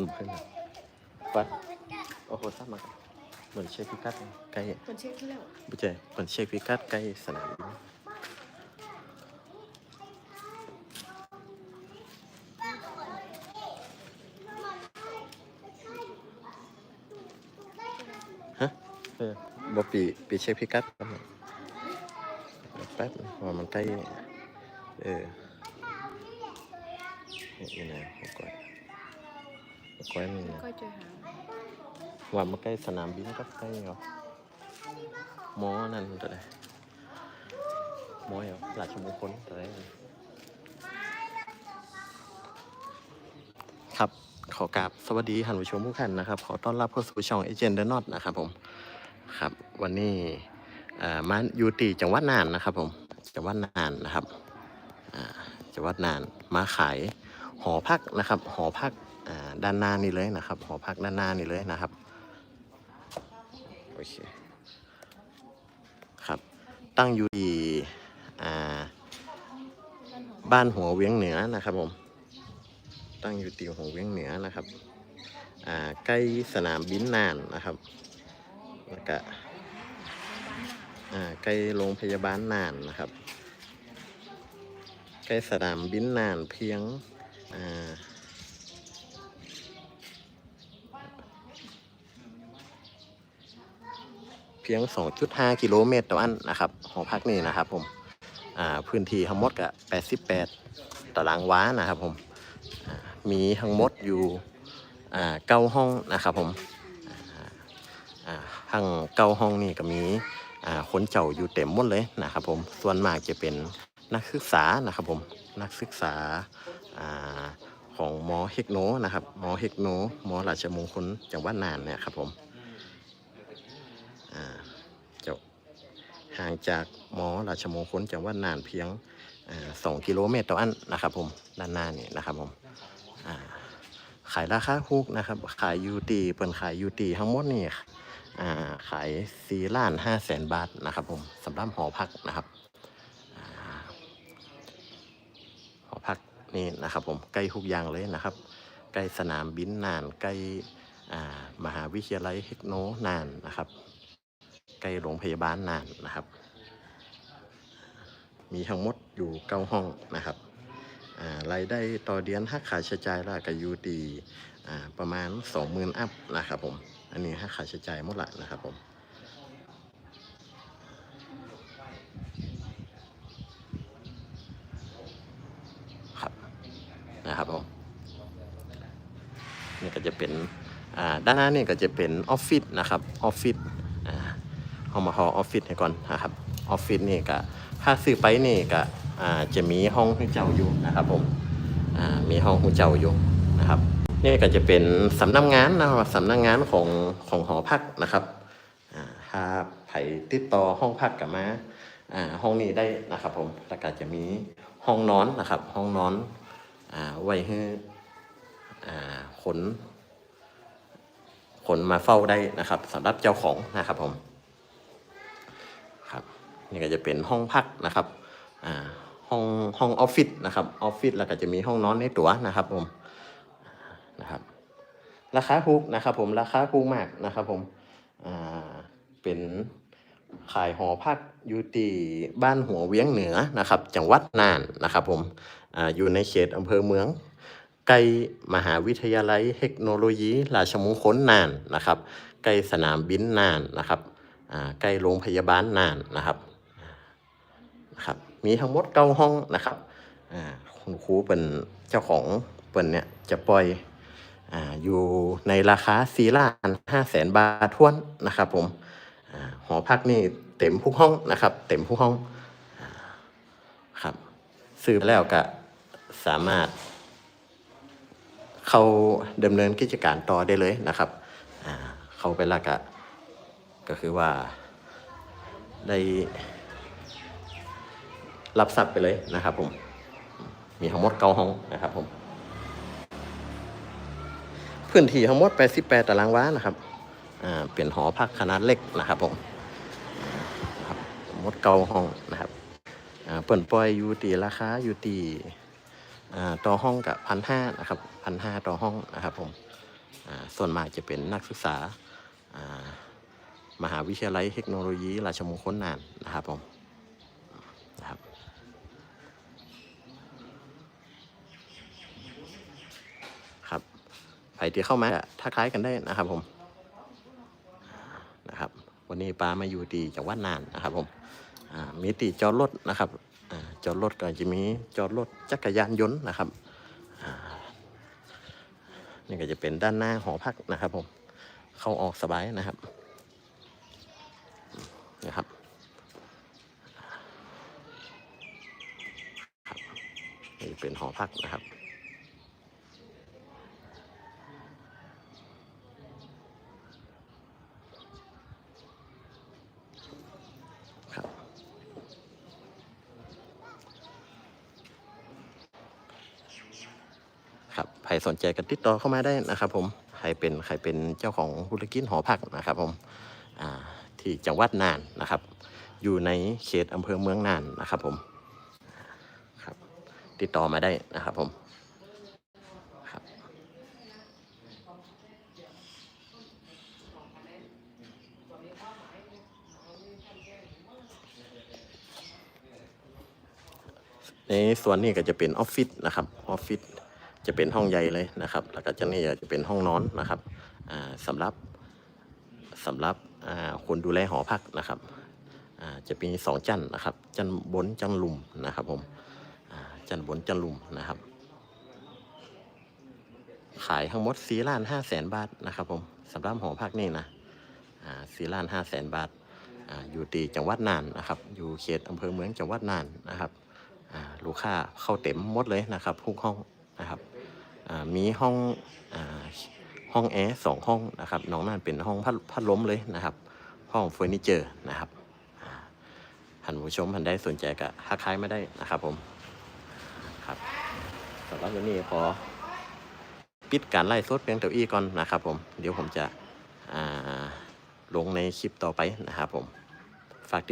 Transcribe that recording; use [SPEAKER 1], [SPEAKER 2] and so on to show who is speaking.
[SPEAKER 1] คนเพื่อนวัดโอ้โหทราบมาก่อนเหมือนเช็คพิกัดใกล้
[SPEAKER 2] คนเช็คที่แล้ว
[SPEAKER 1] ไม่ใช่เหมือนเช็คพิกัดใกล้สนามบินฮะเออบอปีปีเช็คพิกัดแป๊บหนึงแป๊บนึงว่ามันใกล้เออนี่นะหัวก้อยหัว ก้อยนี่นะ
[SPEAKER 2] ก็เจอหา
[SPEAKER 1] ว่ามาใกล้สนามบินก็ใกล้เหรอหมอนั่นตัวไหนหมอเหรอราชมงคลตัวไหนครับ ขอกราบสวัสดีท่านผู้ชมทุกท่านนะครับ ขอต้อนรับเข้าสู่ช่องเอเจนต์เดนอตนะครับผม ครับ วันนี้อ่ามาอยู่ตีจังหวัดน่านนะครับผม จังหวัดน่านนะครับอ่าจังหวัดน่าน มาขายหอพักนะครับ หอพักอ่า ด้านหน้านี่เลยนะครับ หอพักด้านหน้านี่เลยนะครับโอเคครับตั้งอยู่ที่บ้านหัวเวียงเหนือนะครับผมตั้งอยู่ที่หัวเวียงเหนือนะครับใกล้สนามบินน่านนะครับแล้วก็ใกล้โรงพยาบาลน่านนะครับใกล้สนามบินน่านเพียงอ่า พียง 2.5 กิโลเมตรต่ออันนะครับหอพักนี่นะครับผมพื้นที่ทั้งหมดก็88 ตารางวานะครับผมมีทั้งหมดอยู่เก้าห้องนะครับผมอ่าอ่าทั้งเก้าห้องนี่ก็มีคนเจ้าอยู่เต็มหมดเลยนะครับผมส่วนมากจะเป็นนักศึกษานะครับผมนักศึกษาอ่าของมอเฮกโนนะครับมอเฮกโนมอราชมงคลจังหวัดน่านเนี่ยครับผม อ่าเจ้า ห่างจากหมอราชมงคลจังหวัดน่านเพียงสองกิโลเมตรต่ออันนะครับผมด้านหน้านี่นะครับผมขายราคาคุกนะครับ ขายยูตีเปิดขายยูตีทั้งหมดนี่ขายสี่ล้านห้าแสนบาทนะครับผมสำหรับหอพักนะครับอหอพักนี่นะครับผมใกล้ทุกอย่างเลยนะครับ ใกล้สนามบินน่านใกล้มหาวิทยาลัยเทคโนน่านนะครับ ใกล้โรงพยาบาลน่านนะครับ มีทั้งหมดอยู่เก้าห้องนะครับรายได้ต่อเดือนหักค่าใช้จ่ายละก็อยู่ดีประมาณสองหมื่นอัพนะครับผม อันนี้หักค่าใช้จ่ายหมดละนะครับผมครับนะครับผมนี่ก็จะเป็นด้านหน้านี่ก็จะเป็นออฟฟิศนะครับออฟฟิศ เอามาฮอออฟฟิศให้ก่อนนะครับออฟฟิศนี่ก็ถ้าซื้อไปนี่ก็จะมีห้องให้เจ้าอยู่นะครับผมมีห้องให้เจ้าอยู่นะครับ นี่ก็จะเป็นสำนักงานนะครับสำนักงานของของหอพักนะครับถ้าไผติดต่อห้องพักกับมาห้องนี้ได้นะครับผมแล้วก็จะมีห้องนอนนะครับ ห้องนอนอไว้ให้ขนขนมาเฝ้าได้นะครับสำหรับเจ้าของนะครับผม ครับนี่ก็จะเป็นห้องพักนะครับอ่าห้องห้องออฟฟิศนะครับออฟฟิศแล้วก็จะมีห้องนอนในตัวนะครับผมนะครับราคาถูกนะครับผมราคาถูกมากนะครับผมอ่าเป็นขายหอพักอยู่ที่บ้านหัวเวียงเหนือนะครับ จังหวัดน่านนะครับผมอาอยู่ในเขตอำเภอเมืองใกล้มหาวิทยาลัยเทคโนโลยี ราชมงคลน่านนะครับใกล้สนามบินน่านนะครับ ใกล้โรงพยาบาลน่านนะครับนะครับ มีทั้งหมดเก้าห้องนะครับคุณครูเป็นเจ้าของเป็นเนี่ยจะปล่อยออยู่ในราคาสี่ล้านห้าแสนบาททวนนะครับผมอหอพักนี่เต็มทุกห้องนะครับ เต็มทุกห้องอครับซื้อแล้วก็สามารถเขาดำเนินกิจการต่อได้เลยนะครับ เขาไปและกะ ก็คือว่า ได้ รับทรัพย์ไปเลยนะครับผม มีทั้งหมดเก้าห้องนะครับผมพื้นที่ทั้งหมด 88 ตารางวานะครับ อ่า เป็นหอพักขนาดเล็กนะครับผมหมดเก้าห้องนะครับ อ่า เปิดปล่อยอยู่ตีราคาอยู่ตีอ่า ต่อห้องกับพันห้านะครับพันห้าต่อห้องนะครับผม อ่า ส่วนมากจะเป็นนักศึกษา มหาวิทยาลัยเทคโนโลยีราชมงคลน่านนะครับผมนะครับครับใครที่เข้ามาก็ทักทายกันได้นะครับผมนะครับ วันนี้ปามาอยู่ที่จังหวัดน่านนะครับผมมีตีจอดรถนะครับอจอดรถก็จะมีจอดรถจักรยานยนต์นะครับนี่ก็จะเป็นด้านหน้าหอพักนะครับผม เข้าออกสบายนะครับ นะครับนี่เป็นหอพักนะครับครับใครสนใจกันติดต่อเข้ามาได้นะครับ ผม ใครเป็นใครเป็นเจ้าของธุรกิจหอพักนะครับ ผม อ่า ที่จังหวัดน่านนะครับ อยู่ในเขตอำเภอเมืองน่านนะครับผมครับติดต่อมาได้นะครับผมครับในส่วนนี้ก็จะเป็นออฟฟิศนะครับออฟฟิศจะเป็นห้องใหญ่เลยนะครับ แล้วก็จะนี่จะเป็นห้องนอนนะครับสำหรับสำหรับ คนดูแลหอพักนะครับอ่าจะมีสองจันนะครับ จันบนจันลุมนะครับผมจันบนจันลุมนะครับ ขายทั้งหมดสี่ล้านห้าแสนบาทนะครับผมสำหรับหอพักนี่นะสี่ล้านห้าแสนบาทอาอยู่ตีจังหวัดน่านนะครับ อยู่เขตอำเภอเมืองจังหวัดน่านนะครับอ่าลูกค้าเข้าเต็มหมดเลยนะครับทุกห้องนะครับมีห้อง ห้องแอร์สองห้องนะครับน้องนั่นเป็นห้องพัดพัดลมเลยนะครับ ห้องเฟอร์นิเจอร์นะครับอ่าท่านผู้ชมท่านได้สนใจก็ทักทายมาได้นะครับ ผมครับสำหรับวันนี้พอปิดการไล่สดเพียงเต่าอี้ก่อนนะครับ ผมเดี๋ยวผมจะลงในคลิปต่อไปนะครับ ผมฝากติด